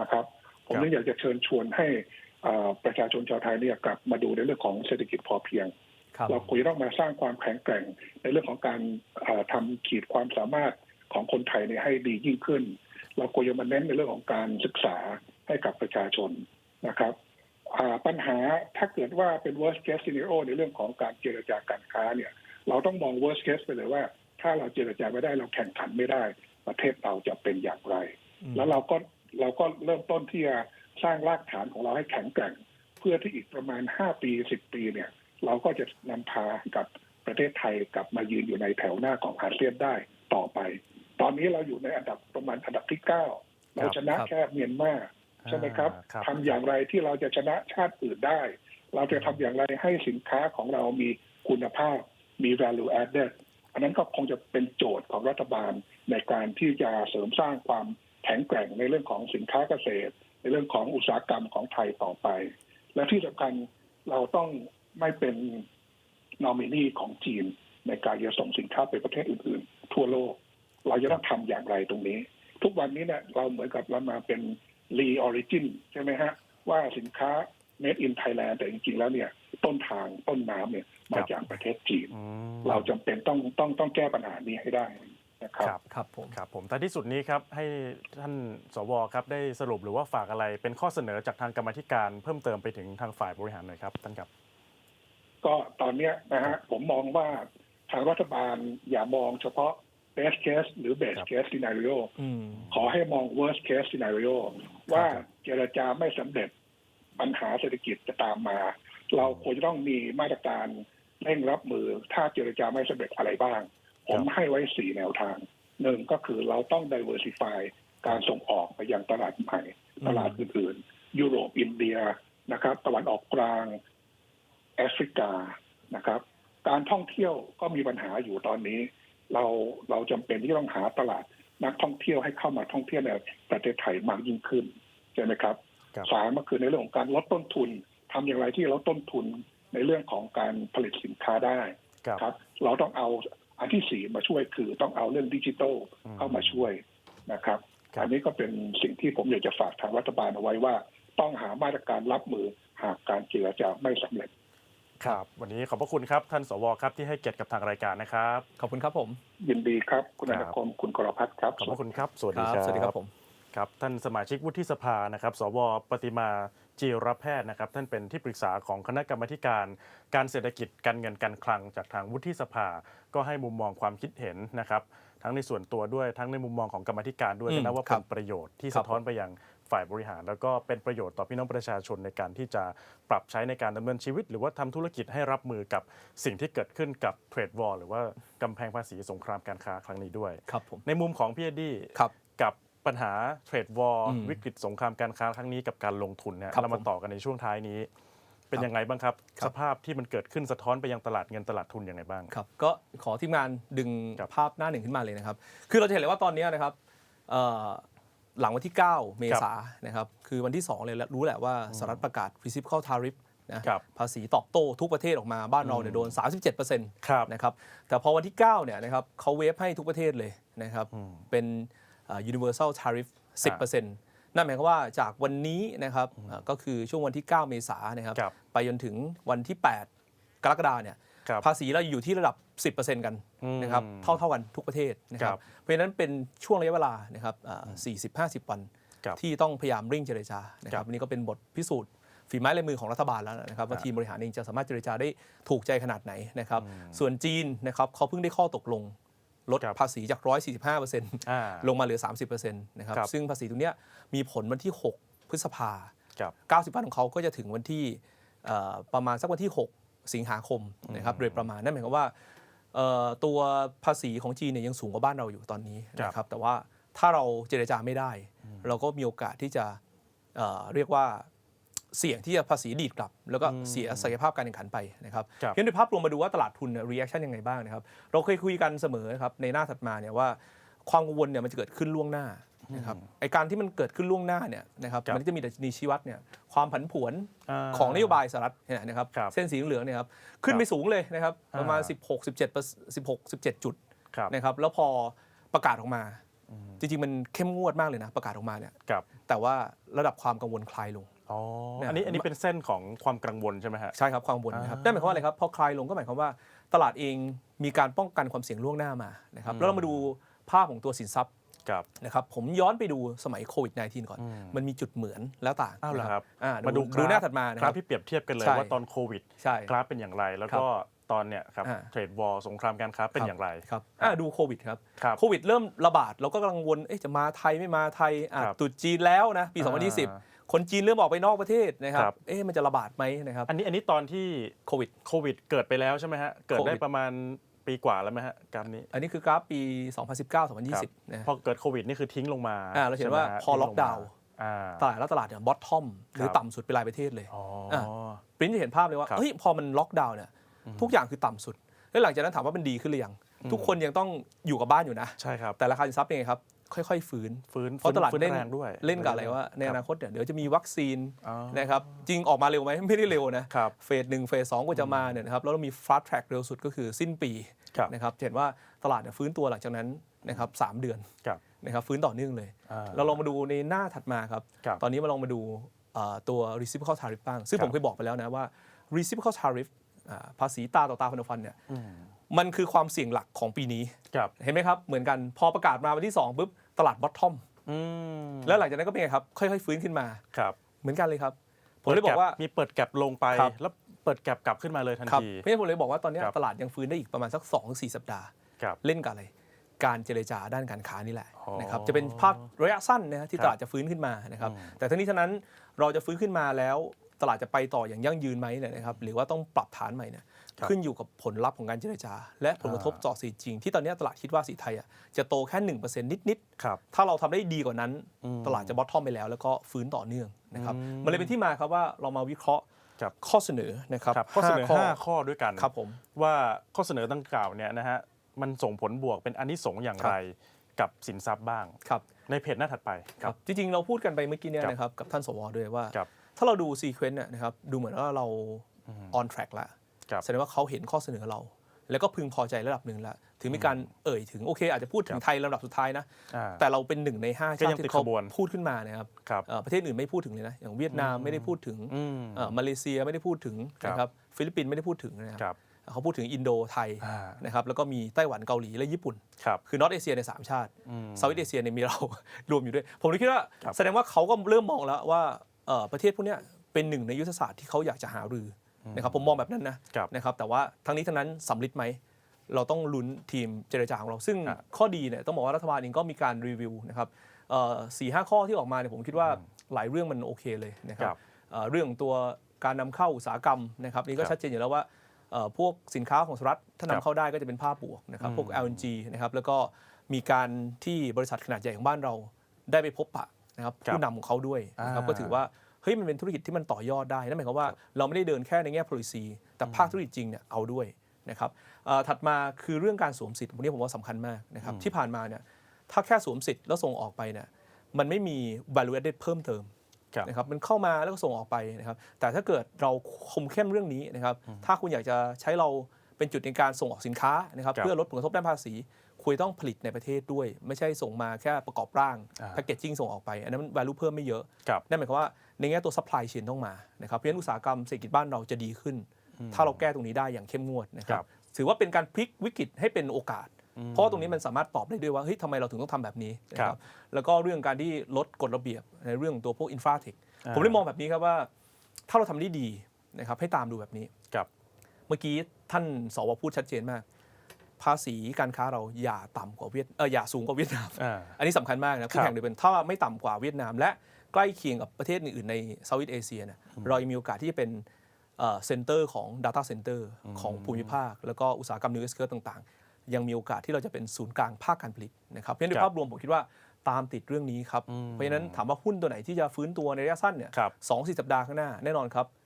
Speaker 3: นะครับ ผม
Speaker 1: ครับ
Speaker 3: เลยอยากจะเชิญชวนให้เอ่อประชาชนชาวไทยเนี่ยกลับมาดูในเรื่องของเศรษฐกิจพอเพียง
Speaker 2: ครับ
Speaker 3: เราควรจะต้องมาสร้างความแข็งแกร่ง ในเรื่องของการเอ่อทำขีดความสามารถของคนไทยเนี่ยให้ดียิ่งขึ้น เราควรจะมาเน้นในเรื่องของการศึกษาให้กับประชาชนนะครับอ่าปัญหาถ้าเกิดว่าเป็น worst case scenario ในเรื่องของการเจรจาการค้าเนี่ย เราต้องมอง worst case ไปเลยว่า ถ้าเราเจรจาไม่ได้เราแข่งขันไม่ได้ ประเทศเราจะเป็นอย่างไร
Speaker 2: อืม
Speaker 3: แล้วเราก็เราก็เริ่มต้นที่จะสร้างรากฐานของเราให้แข็งแกร่ง เพื่อที่อีกประมาณห้าปีสิบปีเนี่ย เราก็จะนำพากับประเทศไทยกลับมายืนอยู่ในแถวหน้าของอาเซียนได้ต่อไป ตอนนี้เราอยู่ในอันดับประมาณอันดับที่เก้าเราชนะครับ แค่เมียนมาใช่ไหมครับ
Speaker 1: อ่าครับ
Speaker 3: ทำอย่างไรที่เราจะชนะชาติอื่นได้ เราจะทำอย่างไรให้สินค้าของเรามีคุณภาพ มี value added อันนั้นก็คงจะเป็นโจทย์ของรัฐบาลในการที่จะเสริมสร้างความแข็งแกร่งในเรื่องของสินค้าเกษตร ในเรื่องของอุตสาหกรรมของไทยต่อไป และที่สำคัญเราต้อง ไม่เป็นนอมินีของจีนในการจะส่งสินค้าไปประเทศอื่นๆ ทั่วโลก เราจะต้องทำอย่างไรตรงนี้ ทุกวันนี้เนี่ยเราเหมือนกับเรามาเป็น re origin ใช่ไหมฮะ ว่าสินค้า made in Thailand แต่จริงๆแล้วเนี่ย ต้นทางต้นน้ำเนี่ยมาจากประเทศจีน
Speaker 1: อืม
Speaker 3: เราจำเป็นต้องต้องต้องแก้ปัญหานี้ให้ได้นะครับ
Speaker 1: ครับ
Speaker 2: ครับผม
Speaker 1: ครับผมแต่ที่สุดนี้ครับให้ท่านสวครับได้สรุปหรือว่าฝากอะไรเป็นข้อเสนอจากทางกรรมาธิการเพิ่มเติมไปถึงทางฝ่ายบริหารหน่อยครับท่านครับ
Speaker 3: ก็ตอนเนี้ยนะฮะผมมองว่าทางรัฐบาลอย่ามองเฉพาะ best case หรือ best
Speaker 1: ครับ
Speaker 3: case scenario
Speaker 2: อืม
Speaker 3: ขอให้มอง worst case scenario ว่าเจรจาไม่สำเร็จปัญหาเศรษฐกิจจะตามมา เราควรจะต้องมีมาตรการเร่งรับมือถ้าเจรจาไม่สำเร็จอะไรบ้าง ผมให้ไว้สี่แนวทางหนึ่งก็คือเราต้อง diversify การส่งออกไปยังตลาดใหม่
Speaker 2: อืม
Speaker 3: ตลาดอื่นๆ ยุโรปอินเดียนะครับตะวันออกกลาง แอฟริกานะครับ การท่องเที่ยวก็มีปัญหาอยู่ตอนนี้ เราเราจำเป็นที่ต้องหาตลาดนักท่องเที่ยวให้เข้ามาท่องเที่ยวในประเทศไทยมากยิ่งขึ้นใช่ไหมครับ
Speaker 1: ครับ
Speaker 3: สามก็คือในเรื่องของการลดต้นทุนทำอย่างไรที่ลดต้นทุนในเรื่องของการผลิตสินค้าได้
Speaker 1: ครับ
Speaker 3: ครับ เราต้องเอาอันที่สี่มาช่วยคือต้องเอาเรื่องดิจิทัล
Speaker 1: อืม
Speaker 3: เข้ามาช่วยนะครับ
Speaker 1: ครับ
Speaker 3: อันนี้ก็เป็นสิ่งที่ผมอยากจะฝากทางรัฐบาลเอาไว้ว่า ต้องหามาตรการรับมือหากการเจรจาไม่สำเร็จ
Speaker 1: ครับ วันนี้ขอบพระคุณครับ ท่านสวครับที่ให้เกียรติกับทางรายการนะครับ
Speaker 2: ขอบคุณครับผม
Speaker 3: ยินดีครับ คุณ
Speaker 1: ค
Speaker 3: อ
Speaker 1: รับ
Speaker 3: นุคมคุณกรพัฒน์ครับ
Speaker 1: ขอบพระคุณครับ สวัส
Speaker 2: ค
Speaker 1: ดี
Speaker 2: รับ
Speaker 1: ครับ
Speaker 2: สวัสดีครับผม
Speaker 1: ครับท่านสมาชิกวุฒิสภานะครับ สวปฏิมาจีรแพทย์นะครับ ท่านเป็นที่ปรึกษาของคณะกรรมาธิการ การเศรษฐกิจการเงินการคลังจากทางวุฒิสภา ก็ให้มุมมองความคิดเห็นนะครับ ทั้งในส่วนตัวด้วยทั้งในมุมมองของกรรมาธิการด้วย
Speaker 2: อืม
Speaker 1: ก็นับว่า
Speaker 2: ครั
Speaker 1: เป็
Speaker 2: บ
Speaker 1: นประโยชน์ที่
Speaker 2: ครับ
Speaker 1: สะท้อนไปยัง ฝ่ายบริหาร แล้วก็เป็นประโยชน์ต่อพี่น้องประชาชนในการที่จะปรับใช้ในการดำเนินชีวิต หรือว่าทำธุรกิจให้รับมือกับสิ่งที่เกิดขึ้นกับเทรดวอลหรือว่ากำแพงภาษีสงครามการค้าครั้งนี้ด้วย
Speaker 2: ครับผม
Speaker 1: ในมุมของพี่เอ็ดดี้
Speaker 2: ครับ
Speaker 1: กับปัญหาเทรดวอล
Speaker 2: อืม
Speaker 1: วิกฤตสงครามการค้าครั้งนี้กับการลงทุนเนี่ย
Speaker 2: ครับ
Speaker 1: เรามา
Speaker 2: ผม
Speaker 1: ต่อกันในช่วงท้ายนี้เป็น
Speaker 2: ครับ
Speaker 1: ยังไงบ้างครับ
Speaker 2: ครับ
Speaker 1: สภาพที่มันเกิดขึ้นสะท้อนไปยังตลาดเงินตลาดทุนยังไงบ้าง
Speaker 2: ครับก็ขอทีมงานดึง
Speaker 1: ครับ
Speaker 2: ภาพหน้าหนึ่งขึ้นมาเลยนะครับ คือเราจะเห็นเลยว่าตอนนี้นะครับเอ่อ หลังวันที่ 9 เมษายนนะครับคือวันที่ 2 เลยรู้แหละว่าสหรัฐประกาศ reciprocal tariff นะครับภาษีตอบโต้ทุกประเทศออกมาบ้านเราเนี่ยโดน 37%
Speaker 1: ครับ
Speaker 2: นะครับแต่พอวันที่ 9 เนี่ยนะครับเขาเวฟให้ทุกประเทศเลยนะครับเป็นเอ่อ universal tariff 10%นั่นหมายความว่าจากวันนี้นะครับเอ่อก็คือช่วงวันที่ 9 เมษายนนะครับ
Speaker 1: ครับ
Speaker 2: ไปจนถึงวันที่ 8 กรกฎาเนี่ย
Speaker 1: ครับ
Speaker 2: ภาษีเราอยู่ที่ระดับ 10%กัน
Speaker 1: อืม
Speaker 2: นะครับเท่าเท่ากันทุกประเทศนะค
Speaker 1: ค
Speaker 2: รั
Speaker 1: รับบ
Speaker 2: เพราะฉะนั้นเป็นช่วงระยะเวลานะครับสี่สิบห้าสิบวัน
Speaker 1: ครับ
Speaker 2: ที่ต้องพยายามเร่งเจรจานะค
Speaker 1: ครั
Speaker 2: รับบอันนี้ก็เป็นบทพิสูจน์ฝีไม้ลายมือของรัฐบาลแล้วนะครับว่า
Speaker 1: ครับ
Speaker 2: ทีมบริหารเองจะสามารถเจรจาได้ถูกใจขนาดไหนนะครับส่วนจีนนะครับเขาเพิ่งได้ข้อตกลงลด
Speaker 1: ครับ
Speaker 2: ภาษีจาก 145%
Speaker 1: อ่า
Speaker 2: ลงมาเหลือ 30%นะครับ
Speaker 1: ครับ
Speaker 2: ซึ่งภาษีตรงเนี้ยมีผลวันที่ 6 พฤษภา
Speaker 1: ครับ
Speaker 2: 90 วันของเขาก็จะถึงวันที่เอ่อประมาณสักวันที่ 6 สิงหาคมนะครับโดยประมาณนั่นหมายความว่าเอ่อตัวภาษีของจีนเนี่ยยังสูงกว่าบ้านเราอยู่ตอนนี้นะครับแต่ว่าถ้าเราเจรจาไม่ได้ เราก็มีโอกาสที่จะเอ่อเรียกว่าเสี่ยงที่จะภาษีดีดกลับ แล้วก็เสียศักยภาพการแข่งขันไปนะครับ
Speaker 1: ครับ
Speaker 2: งั้นโดยภาพรวมมาดูว่าตลาดทุนเนี่ย reaction ยังไงบ้างนะครับ เราเคยคุยกันเสมอนะครับในหน้าถัดมาเนี่ยว่าความกังวลเนี่ยมันจะเกิดขึ้นล่วงหน้า นะครับไอการที่มันเกิดขึ้นล่วงหน้าเนี่ยนะครับ
Speaker 1: ครับ
Speaker 2: มันก็จะมีดัชนีชี้วัดเนี่ยความผันผวน
Speaker 1: อ่า
Speaker 2: ของนโยบายสหรัฐเนี่ยนะครับ
Speaker 1: ครับ
Speaker 2: เส้นสีเหลืองเนี่ยครับขึ้นไปสูงเลยนะครับประมาณ
Speaker 1: อ่า
Speaker 2: 16 17 16 17 จุด
Speaker 1: ครับ
Speaker 2: นะครับแล้วพอประกาศออกมา จริงๆ มันเข้มงวดมากเลยนะประกาศออกมาเนี่ย
Speaker 1: ครับ
Speaker 2: แต่ว่าระดับความกังวลคลายลง
Speaker 1: อ๋อ
Speaker 2: เนี่ย
Speaker 1: อันนี้อันนี้เป็นเส้นของความกังวลใช่ไหมฮะ
Speaker 2: ใช่ครับความกังวลนะครับ
Speaker 1: อ่า
Speaker 2: นั่นหมายความว่าอะไรครับพอคลายลงก็หมายความว่าตลาดเองมีการป้องกันความเสี่ยงล่วงหน้ามานะครับ
Speaker 1: อืม
Speaker 2: แล้วเรามาดูภาพของตัวสินทรัพย์
Speaker 1: ครับ
Speaker 2: นะครับผมย้อนไปดูสมัยโควิด -19 ก่อน
Speaker 1: อืม
Speaker 2: มันมีจุดเหมือนแล้วต่าง
Speaker 1: อ้าวเหรอครับ
Speaker 2: อ่า
Speaker 1: มาดู
Speaker 2: ดู
Speaker 1: กรฟ
Speaker 2: หน้าถัดมานะ
Speaker 1: ก
Speaker 2: ค
Speaker 1: รา
Speaker 2: รั
Speaker 1: ฟ
Speaker 2: บ
Speaker 1: ที่เปรียบเทียบกันเลย
Speaker 2: ใช่
Speaker 1: ว่าตอนโควิด
Speaker 2: ใช่
Speaker 1: กราฟเป็นอย่างไรแล้วก็ตอนเนี่ยครับ
Speaker 2: อ่า
Speaker 1: เทรดวอลสงครามการค้าเป็นอย่างไร
Speaker 2: ครับอ่าดูโควิดครับ
Speaker 1: ครับ
Speaker 2: โควิดเริ่มระบาดเราก็กังวลเอ๊ะจะมาไทยไม่มาไทยอะ
Speaker 1: ครับ
Speaker 2: ตรุษจีนแล้วนะปี
Speaker 1: อ่า
Speaker 2: 2020 คนจีนเริ่มออกไปนอกประเทศนะครั
Speaker 1: ครับบ
Speaker 2: เอ๊ะมันจะระบาดไหมนะครับ
Speaker 1: อันนี้อันนี้ตอนที่
Speaker 2: โควิด
Speaker 1: โควิดเกิดไปแล้วใช่ไหมฮะเกิดได้
Speaker 2: โควิด
Speaker 1: ประมาณ ปีกว่าแล้วไหมฮะกราฟนี้
Speaker 2: อันนี้คือกราฟปี
Speaker 1: ครับ
Speaker 2: 2019-2020นะ
Speaker 1: พอเกิดโควิดนี่คือทิ้งลงมา
Speaker 2: อ่าเราเห็นว่า
Speaker 1: ใช่ไมฮะ
Speaker 2: พอ
Speaker 1: ทิ้ง
Speaker 2: ล็อกดาวน์
Speaker 1: อ่า
Speaker 2: ตลาดแล้วตลาดเนี่ยบอททอมหรือ
Speaker 1: ครับ
Speaker 2: ต่ำสุดเป็นรายประเทศเลย
Speaker 1: อ๋ออ่า
Speaker 2: ปริ้นจะเห็นภาพเลยว่า
Speaker 1: ครับ
Speaker 2: เฮ้ยพอมันล็อกดาวน์เนี่ยทุกอย่างคือต่ำสุด แล้วหลังจากนั้นถามว่ามันดีขึ้นหรือยังทุกคนยังต้องอยู่กับบ้านอยู่นะ
Speaker 1: ใช่ครับ
Speaker 2: แต่ราคาสินทรัพย์เป็นไงครับค่อยๆฟื้น
Speaker 1: ฟื้น
Speaker 2: เพราะตลาด
Speaker 1: ฟื้น
Speaker 2: เล่น
Speaker 1: แรงด้วย
Speaker 2: เล่นกับอะไรว่าใน
Speaker 1: ค
Speaker 2: อบนาคตเนี่ยเดี๋ยวจะมีวัคซีน
Speaker 1: อ๋อ
Speaker 2: นะครับจริงออกมาเร็วไหมไม่ได้เร็วนะครับเฟสหนึ่งเฟสสองก็จะมาเนี่ยนะครับแล้วเรามีฟาสต์แทร็กเร็วสุดก็คือสิ้นปี
Speaker 1: ครับ
Speaker 2: นะครับจะเห็นว่าตลาดเนี่ยฟื้นตัวหลังจากนั้นนะครับสามเดือน
Speaker 1: ครับ
Speaker 2: นะครับฟื้นต่อเนื่องเลย
Speaker 1: อ่า
Speaker 2: เราลองมาดูในหน้าถัดมาครับ
Speaker 1: ครับ
Speaker 2: ตอนนี้มาลองมาดูเอ่อตัว reciprocal tariff บ้าง ซึ่ง
Speaker 1: ครับ
Speaker 2: ผมเคยบอกไปแล้วนะว่า reciprocal tariff อ่าภาษีตาต่อตาพันธฟันเนี่ย
Speaker 1: อืม
Speaker 2: มันคือความเสี่ยงหลักของปีนี้
Speaker 1: ครับ
Speaker 2: เห็นไหมครับ เหมือนกันพอประกาศมาวันที่2ปุ๊บตลาด bottom
Speaker 1: อืม
Speaker 2: แล้วหลังจากนั้นก็เป็นไงครับ ค่อยๆ ฟื้นขึ้นมา
Speaker 1: ครับ
Speaker 2: เหมือนกันเลยครับ ผมเลยบอกว่า
Speaker 1: มีเปิดแก็บลงไป
Speaker 2: ครับ
Speaker 1: แล้ว เปิดแก็บกลับขึ้นมาเลยทัน
Speaker 2: ครับ
Speaker 1: ที
Speaker 2: เพราะฉะนั้นผมเลยบอกว่าตอนเนี้ย
Speaker 1: ครับ
Speaker 2: ตลาดยังฟื้นได้อีกประมาณสัก 2-4ถึงสัปดาห์
Speaker 1: ครับ
Speaker 2: เล่นกับอะไร การเจรจาด้านการค้านี่แหละ
Speaker 1: อ๋อ
Speaker 2: นะครับจะเป็นภาพระยะสั้นนะฮะที่
Speaker 1: ครับ
Speaker 2: ตลาดจะฟื้นขึ้นมานะครับ
Speaker 1: อืม
Speaker 2: แต่ทั้งนี้ทั้งนั้นเราจะฟื้นขึ้นมาแล้วตลาดจะไปต่ออย่างยั่งยืนไหมเนี่ยนะครับหรือว่าต้องปรับฐานใหม่เนี่ยขึ้นอยู่กับผลลัพธ์ของการเจรจา และผลกระทบต่อสีจริง ที่ตอนเนี้ยตลาดคิดว่าสีไทยอะจะโตแค่หนึ่งเปอร์เซ็นต์นิด
Speaker 1: ครับ
Speaker 2: ๆ ถ้าเราทำได้ดีกว่านั้น
Speaker 1: อืม
Speaker 2: ตลาดจะบอททอมไปแล้ว แล้วก็ฟื้นต่อเนื่องนะครับ
Speaker 1: อืม
Speaker 2: มันเลยเป็นที่มาครับว่าเรามาวิเคราะห์
Speaker 1: ครับ
Speaker 2: ข้อเสนอนะครับ
Speaker 1: ครับข้อเสนอ
Speaker 2: ห้า
Speaker 1: 5ข้อด้วยกัน
Speaker 2: ครับผม
Speaker 1: ว่าข้อเสนอดังกล่าวเนี่ยนะฮะมันส่งผลบวกเป็นอันนี้สงส์อย่างไรกับสินทรัพย์บ้าง
Speaker 2: ครับ
Speaker 1: ในเพจหน้าถัดไป
Speaker 2: ครับจริงๆ เราพูดกันไปเมื่อกี้เนี่ย
Speaker 1: ครับ
Speaker 2: นะครับกับท่านสวด้วยว่า
Speaker 1: ครับ
Speaker 2: ถ้าเราดูซีเควนต์เนี่ยนะครับดูเหมือนว่าเรา on track แล้ว
Speaker 1: ครับ
Speaker 2: แสดงว่าเขาเห็นข้อเสนอเรา แล้วก็พึงพอใจระดับหนึ่งแล้วถึงมีการเอ่ยถึงโอเค อาจจะพูดถึงไทยลำดับสุดท้ายนะ
Speaker 1: อ่า
Speaker 2: แต่เราเป็นหนึ่งในห้า
Speaker 1: ก็
Speaker 2: ชา
Speaker 1: ยัง
Speaker 2: ติ
Speaker 1: ติด
Speaker 2: ที่เขา
Speaker 1: ขบวน
Speaker 2: พูดขึ้นมานะครับ
Speaker 1: ครับ
Speaker 2: เอ่อประเทศอื่นไม่พูดถึงเลยนะ อย่างเวียดนามไม่ได้พูดถึง
Speaker 1: อืม
Speaker 2: เอ่อมาเลเซียไม่ได้พูดถึง
Speaker 1: ครับ
Speaker 2: นะครับฟิลิปปินส์ไม่ได้พูดถึงนะค
Speaker 1: ค
Speaker 2: รั
Speaker 1: รั
Speaker 2: บบเขาพูดถึงอินโดไทย
Speaker 1: อ่า
Speaker 2: นะครับแล้วก็มีไต้หวันเกาหลีและญี่ปุ่น
Speaker 1: ครับ
Speaker 2: คือนอตเอเชียในยสามชาติ
Speaker 1: อืม
Speaker 2: เซาท์อีสเอเชียเนี่ยมีเรา รวมอยู่ด้วย ผมเลยคิดว่า
Speaker 1: ครับ
Speaker 2: แสดงว่าเขาก็เริ่มมองแล้วว่าเอ่อประเทศพวกเนี้ยเป็นหนึ่งในยุทธศาสตร์ที่เขาอยากจะหารืออ นะครับผมมองแบบนั้นนะครับนะครับแต่ว่าทั้งนี้ทั้งนั้นสำลิดไหมเราต้องลุ้นทีมเจรจาของเรา ซึ่ง
Speaker 1: อะ
Speaker 2: ข้อดีเนี่ยต้องบอกว่ารัฐบาลเองก็มีการรีวิวนะครับสี่ห้าข้อที่ออกมาเนี่ยผมคิดว่าหลายเรื่องมันโอเคเลยนะครั
Speaker 1: ครับบ
Speaker 2: เอ่อเรื่องตัวการนำเข้าอุตสาหกรรมนะครับนี่ก็
Speaker 1: ครับ
Speaker 2: ชัดเจนอยู่แล้วว่าเอ่อพวกสินค้าของสหรัฐถ้า
Speaker 1: ครับ
Speaker 2: นำเข้าได้ก็จะเป็นภาพบวกนะครับพวก
Speaker 1: อืม
Speaker 2: LNG นะครับแล้วก็มีการที่บริษัทขนาดใหญ่ของบ้านเราได้ไปพบปะนะครับ
Speaker 1: ครับ
Speaker 2: ผู้นำของเขาด้วยนะครับ
Speaker 1: อ่า
Speaker 2: ก็ถือว่าเฮ้ยมันเป็นธุรกิจที่มันต่อยอดได้นั่นหมายความว่าเราไม่ได้เดินแค่ในแง่ policy แต่ภาคธุรกิจจริงเนี่ยเอาด้วยนะครับเอ่อถัดมาคือเรื่องการสวมสิทธิ์วันนี้ผมว่าสำคัญมากนะครับที่ผ่านมาเนี่ยถ้าแค่สวมสิทธิ์แล้วส่งออกไปเนี่ยมันไม่มี value added เพิ่มเติม
Speaker 1: ครับ
Speaker 2: นะครับมันเข้ามาแล้วก็ส่งออกไปนะครับแต่ถ้าเกิดเราคุมเข้มเรื่องนี้นะครับถ้าคุณอยากจะใช้เราเป็นจุดในการส่งออกสินค้านะครับ
Speaker 1: ครับ
Speaker 2: เพื่อลดผลกระทบด้านภาษี คุยต้องผลิตในประเทศด้วย ไม่ใช่ส่งมาแค่ประกอบร่าง
Speaker 1: อ่า
Speaker 2: แพคเกจจิ้งส่งออกไป อันนั้น value เพิ่มไม่เยอะ
Speaker 1: ครับ
Speaker 2: นั่นหมายความว่าในแง่ตัว supply chain ต้องมานะครับเพราะฉะนั้นอุตสาหกรรมเศรษฐกิจบ้านเราจะดีขึ้น ถ้าเราแก้ตรงนี้ได้อย่างเข้มงวดนะครั
Speaker 1: ครับบ
Speaker 2: ถือว่าเป็นการพลิกวิกฤตให้เป็นโอกาส เพราะว่าตรงนี้มันสามารถตอบได้ด้วยว่าเฮ้ยทำไมเราถึงต้องทำแบบนี้นะค
Speaker 1: ครั
Speaker 2: รับบแล้วก็เรื่องการที่ลดกฎระเบียบในเรื่องของตัวพวกอินฟราเทค
Speaker 1: อ่า
Speaker 2: ผมเลยมองแบบนี้ครับว่า ถ้าเราทำได้ดีนะครับให้ตามดูแบบนี้
Speaker 1: ครับ
Speaker 2: เมื่อกี้ท่านสวพูดชัดเจนมาก ภาษีการค้าเราอย่าต่ำกว่าเวียดเอออย่าสูงกว่าเวียดนาม
Speaker 1: อ่า
Speaker 2: อันนี้สำคัญมากนะคู่แข่งโดยเป็นถ้าไม่ต่ำกว่าเวียดนาม และใกล้เคียงกับประเทศอื่นๆในเซาท์อีสเอเชียเนี่ยเรายังมีโอกาสที่จะเป็นเซ็นเตอร์ของ Data Center ของภูมิภาค แล้วก็อุตสาหกรรมนิวเอสเคิร์ต่างๆ ยังมีโอกาสที่เราจะเป็นศูนย์กลางภาคการผลิตนะครับเพราะฉะนั้นโดย
Speaker 1: ครับ
Speaker 2: ภาพรวมผมคิดว่าตามติดเรื่องนี้ครับ
Speaker 1: อืม
Speaker 2: เพราะฉะนั้นถามว่าหุ้นตัวไหนที่จะฟื้นตัวในระยะสั้นเนี่ย
Speaker 1: ครับ
Speaker 2: สองสี่สัปดาห์ข้างหน้าแน่นอนครับเอ่อ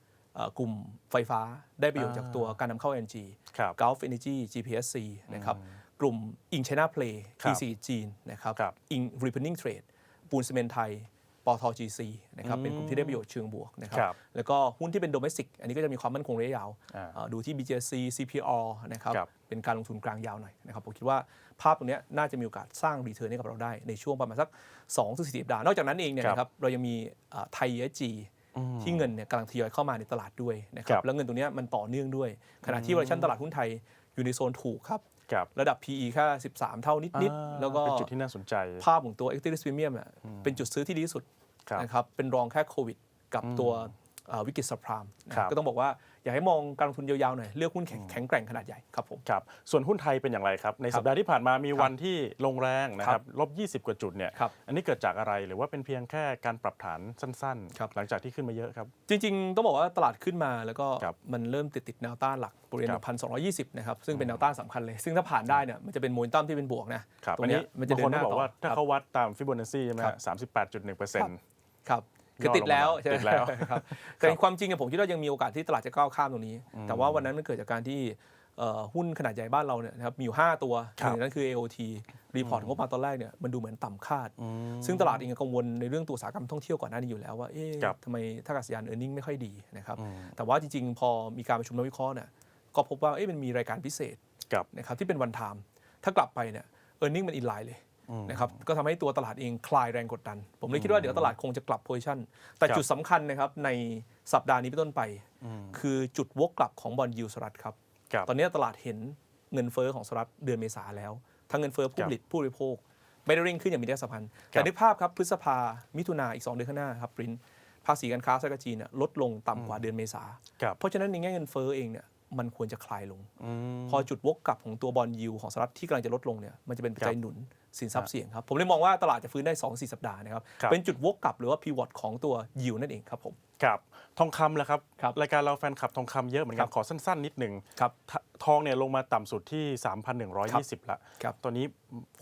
Speaker 2: กลุ่มไฟฟ้าได้ประโยชน์จากตัวการนำเข้า LNG
Speaker 1: ครับ
Speaker 2: Gulf Energy GPSC นะครับกลุ่ม In China Play
Speaker 1: ครับ
Speaker 2: TC จีนนะครับ
Speaker 1: ครับ
Speaker 2: In Refining Trade ปูนซีเมนต์ไทยปตท GC นะครับเป็นกลุ่มที่ได้ประโยชน์เชิงบวกนะครั
Speaker 1: ครับ
Speaker 2: แล้วก็หุ้นที่เป็น domestic อันนี้ก็จะมีความมั่นคงระยะยาว
Speaker 1: อ่า
Speaker 2: เอ่อดูที่ BJC CPR นะครับ
Speaker 1: ครับ
Speaker 2: เป็นการลงทุนกลางยาวหน่อยนะครับผมคิดว่าภาพตรงเนี้ยน่าจะมีโอกาสสร้างรีเทิร์นให้กับเราได้ในช่วงประมาณสัก2ถึง40สัปดาห์นอกจากนั้นเองเนี่ย
Speaker 1: ครับ
Speaker 2: นะครับเรายังมีเอ่อไทย ESG ที่เงินเนี่ยกำลังทยอยเข้ามาในตลาดด้วยนะค
Speaker 1: ครั
Speaker 2: รับบแล้วเงินตรงเนี้ยมันต่อเนื่องด้วย ขณะที่ valuation ตลาดหุ้นไทยอยู่ในโซนถูกครับ
Speaker 1: ครับ
Speaker 2: ระดับ PE แค่ 13 เท่านิด
Speaker 1: อ่า
Speaker 2: ๆแล้วก็
Speaker 1: เป็นจุดที่น่าสนใจ
Speaker 2: ภาพของตัว equity risk premium อะเป็นจุดซื้อที่ดีที่สุด
Speaker 1: ครับ
Speaker 2: นะครับเป็นรองแค่โควิด กับตัวเอ่อ วิกฤตสัพพรามนะครับก็ต้องบอกว่าอยากให้มองการลงทุนยาวๆหน่อยเลือกหุ้นแข็งแข็งแกร่งขนาดใหญ่ครับผม
Speaker 1: ครับส่วนหุ้นไทยเป็นอย่างไรครับ ใน
Speaker 2: ครับ
Speaker 1: สัปดาห์ที่ผ่านมามี
Speaker 2: ครับ
Speaker 1: วันที่ลงแรงนะค
Speaker 2: ครั
Speaker 1: รับบลบ 20 กว่าจุดเนี่ย
Speaker 2: ครับ
Speaker 1: อันนี้เกิดจากอะไรหรือว่าเป็นเพียงแค่การปรับฐานสั้น
Speaker 2: ครับ
Speaker 1: ๆหลังจากที่ขึ้นมาเยอะครับ
Speaker 2: จริงๆ ต้องบอกว่าตลาดขึ้นมาแล้วก็
Speaker 1: ครับ
Speaker 2: มันเริ่มติดติดแนวต้านหลักบริเวณ
Speaker 1: ครับ
Speaker 2: พันสองนะครับซึ่งเป็นแนวต้านสำคัญเลย ซึ่งถ้าผ่านได้เนี่ยมันจะเป็นโมเมนตัมที่เป็นบวกนะครับตร
Speaker 1: อั
Speaker 2: ง
Speaker 1: น
Speaker 2: เนี้
Speaker 1: นี้
Speaker 2: ยมันจะ
Speaker 1: บาง
Speaker 2: เดิ
Speaker 1: คน
Speaker 2: นห
Speaker 1: ก็
Speaker 2: น้า
Speaker 1: บอก
Speaker 2: ต่อ
Speaker 1: ว่าถ้า
Speaker 2: ครับ
Speaker 1: เขาวัดตามฟิโบนัชซีใช่ไหม
Speaker 2: ครั
Speaker 1: ฮะ
Speaker 2: บ
Speaker 1: สามสิบแปดจุดหนึ่งเปอร์เซ็นต์
Speaker 2: ครับ คือย่
Speaker 1: อ
Speaker 2: ติดแล้ว
Speaker 1: ลงมา
Speaker 2: ใช่ไหม
Speaker 1: ติดแล้ว
Speaker 2: ครับแต่ความจริงอะผมคิดว่ายังมีโอกาสที่ตลาดจะก้าวข้ามตรงนี้ แต่ว่าวันนั้นมันเกิดจากการที่เอ่อหุ้นขนาดใหญ่บ้านเราเนี่ยนะครับมีอยู่ 5 ตัวห
Speaker 1: ครับ
Speaker 2: นึ่งในนั้นคือ AOT รีพอร์ตงบมาตอนแรกเนี่ยมันดูเหมือนต่ำคาด ซึ่งตลาดเองก็กังวลในเรื่องตัวอุตสาหกรรมท่องเที่ยวก่อนหน้านี้อยู่แล้วว่าเอ๊ะ
Speaker 1: ครับ
Speaker 2: ทำไมท่าอากาศยานเออร์เน็งไม่ค่อยดีนะครับ
Speaker 1: อืม
Speaker 2: แต่ว่าจริงๆ พอมีการประชุมนักวิเคราะห์เนี่ยก็พบว่าเอ๊ะมันมีรายการพิเศษ
Speaker 1: กับ
Speaker 2: นะครับที่เป็นวันไทม์ถ้ากลับไปเนี่ยเออร์เน็งมันอินไลน์เลย นะครับก็ทำให้ตัวตลาดเองคลายแรงกดดัน ผมเลยคิดว่าเดี๋ยวตลาดคงจะกลับโพซิชันแต่
Speaker 1: ครับ
Speaker 2: จุดสำคัญนะครับในสัปดาห์นี้เป็นต้นไป คือจุดวกกลับของบอลยูสหรัฐครับ
Speaker 1: กับ
Speaker 2: ตอนนี้ตลาดเห็นเงินเฟ้อของสหรัฐเดือนเมษาแล้ว ทั้งเงินเฟ้อผู้
Speaker 1: ครับ
Speaker 2: ผลิตผู้บริโภค ไม่ได้เร่งขึ้นอย่างมีนัยสัมพันธ์
Speaker 1: ครับ
Speaker 2: แต่นึกภาพครับพฤษภามิถุนาอีก 2 เดือนข้างหน้าครับปรินภาษีการค้าสหรัฐกับจีนเนี่ยลดลงต่ำกว่าเดือนเมษา
Speaker 1: กับ
Speaker 2: เพราะฉะนั้นในแง่เงินเฟ้อเองเนี่ยมันควรจะคลายลง
Speaker 1: อืม
Speaker 2: พอจุดวกกลับของตัวบอลยูของสหรัฐที่กำลังจะลดลงเนี่ยมันจะเป็นปัจจัย
Speaker 1: ครับ
Speaker 2: หนุน สินทรัพย์เสี่ยงครับ ผมเลยมองว่าตลาดจะฟื้นได้ 2-4 สัปดาห์นะครับ
Speaker 1: ครับ
Speaker 2: เป็นจุดวกกลับหรือว่าพีวอตของตัวยิวนั่นเองครับผม
Speaker 1: กับ ทองคำแล้วครับ
Speaker 2: ครับ
Speaker 1: รายการเราแฟนคลับทองคำเยอะเหมือนกั
Speaker 2: ครั
Speaker 1: น
Speaker 2: บ
Speaker 1: ขอสั้น ๆ นิดหนึ่ง
Speaker 2: ครับ
Speaker 1: ททองเนี่ยลงมาต่ำสุดที่ 3,120 ละ
Speaker 2: ครับ
Speaker 1: ตอนนี้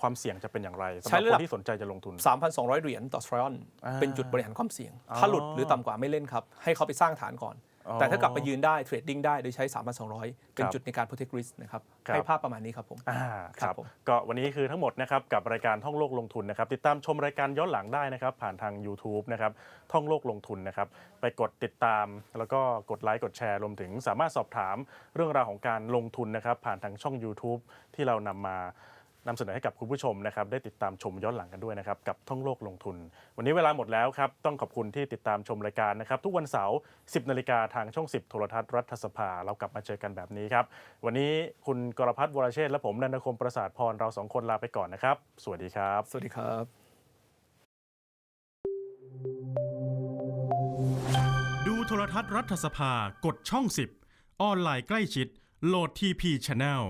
Speaker 1: ความเสี่ยงจะเป็นอย่างไรสำห
Speaker 2: ใช้
Speaker 1: รับ
Speaker 2: ระ
Speaker 1: ค
Speaker 2: ดั
Speaker 1: น
Speaker 2: บ
Speaker 1: ที่สนใจจะลงทุน
Speaker 2: 3,200 เหรียญต่อทรอยออน
Speaker 1: อ่า
Speaker 2: เป็นจุดบริหารความเสี่ยง
Speaker 1: อ๋อ
Speaker 2: ถ้าหลุดหรือต่ำกว่าไม่เล่นครับให้เขาไปสร้างฐานก่อน
Speaker 1: อ๋อ
Speaker 2: แต่ถ้ากลับไปยืนได้เทรดดิ้งได้โดยใช้ 3,200 เป็น
Speaker 1: ครับ
Speaker 2: จุดในการ protect risk นะครับ
Speaker 1: ครับ
Speaker 2: ให้ภาพประมาณนี้ครับผม
Speaker 1: อ่าค
Speaker 2: ครั
Speaker 1: รับบ
Speaker 2: ผม
Speaker 1: ก็วันนี้คือทั้งหมดนะครับกับรายการท่องโลกลงทุนนะครับ ติดตามชมรายการย้อนหลังได้นะครับ ผ่านทาง YouTube นะครับท่องโลกลงทุนนะครับ ไปกดติดตามแล้วก็กดไลค์กดแชร์รวมถึงสามารถสอบถามเรื่องราวของการลงทุนนะครับ ผ่านทางช่อง YouTube ที่เรานำมา นำเสนอให้กับคุณผู้ชมนะครับได้ติดตามชมย้อนหลังกันด้วยนะครับกับท่องโลกลงทุน วันนี้เวลาหมดแล้วครับต้องขอบคุณที่ติดตามชมรายการนะครับทุกวันเสาร์ 10นาฬิกาทางช่อง 10 โทรทัศน์รัฐสภา เรากลับมาเจอกันแบบนี้ครับ วันนี้คุณกรพัฒน์วรเชษฐ์และผมนันทคมประสาทพรเราสองคนลาไปก่อนนะครับ สวัสดีครับ
Speaker 2: สวัสดีครับ
Speaker 4: ดูโทรทัศน์รัฐสภากดช่อง 10 ออนไลน์ใกล้ชิดโหลดทีพีช n n e l